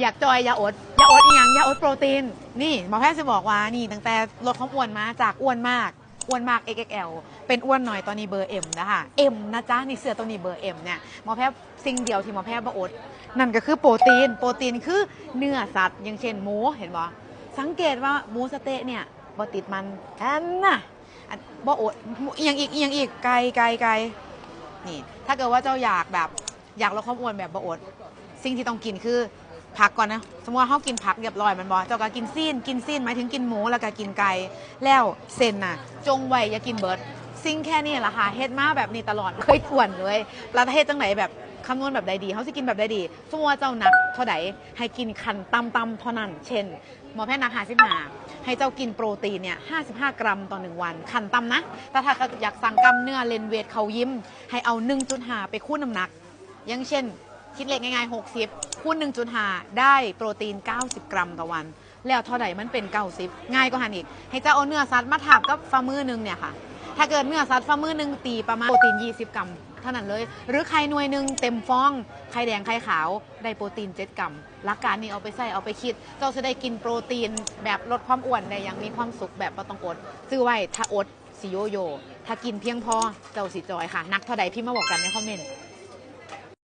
อยากจอยอยาอดอยาอดอีหยังอยาอดโปรตีน นี่หมอแพทย์จะบอกว่านี่ตั้งแต่ลดความอ้วนมาจากอ้วนมากอ้วนมาก XXL เป็นอ้วนหน่อยตอนนี้เบอร์ M นะคะ M นะจ๊ะนี่เสื้อตัวนี้เบอร์ M เนี่ยหมอแพทย์สิ่งเดียวที่หมอแพทย์บอดนั่นก็คือโปรตีน โปรตีนคือเนื้อสัตว์อย่างเช่นหมูเห็นบ่สังเกตว่าหมูสเต๊ะเนี่ยบ่ติดมันอันน่ะบ่อดอีหยังอีกอีหยังอีกไก่ไก่ไก่นี่ ถ้าเกิดว่าเจ้าอยากแบบ อยากลดความอ้วนแบบบ่อดสิ่งที่ต้องกินคือ ผักก่อนนะ สมมติว่าเขากินผักเรียบร้อยมันบอเจ้าก็กินซีนกินซีนหมายถึงกินหมูแล้วก็กินไก่แล้วเส้นน่ะ จงไว้อย่ากินเบิร์ดสิ่งแค่นี้แหละค่ะเฮ็ดมาแบบนี้ตลอดเคยทวนเลยแล้วถ้าเฮ็ดจังไหนแบบคำนวณแบบใดดีเขาสิกินแบบใดดีสมมติว่าเจ้าหนักเท่าใดให้กินคันตำตำเท่านั้น เช่น หมอแพทย์นักหาสิบหาให้เจ้ากินโปรตีนเนี่ย55 กรัมต่อ 1 วัน คันตำนะ แต่ถ้าอยากสั่งกำเนื้อเลนเวทเขายิ้ม ให้เอา 1.5 ไปคูณน้ำหนัก อย่างเช่น คิดเลขง่ายๆ 60คูณ1.5 ได้โปรตีน 90 กรัมต่อวัน แล้วเท่าไหร่มันเป็น 90 ง่ายก็หันอีก ให้เจ้าเอาเนื้อสัตว์มาทับกับฝ่ามือหนึงเนี่ยค่ะ ถ้าเกิดเนื้อสัตว์ฝ่ามือหนึงตีประมาณโปรตีน 20 กรัม เท่านั้นเลย หรือไข่หน่วยหนึ่งเต็มฟอง ไข่แดงไข่ขาวได้โปรตีน 7 กรัม หลักการนี้เอาไปใส่เอาไปคิด เจ้าจะได้กินโปรตีนแบบลดความอ้วนได้อย่างมีความสุขแบบไม่ต้องอด ซื้อไว้ถ้าอดสิโยโย ถ้ากินเพียงพอเจ้าสิจอยค่ะ นักเท่าใดพี่มาบอกกันในคอมเมนต์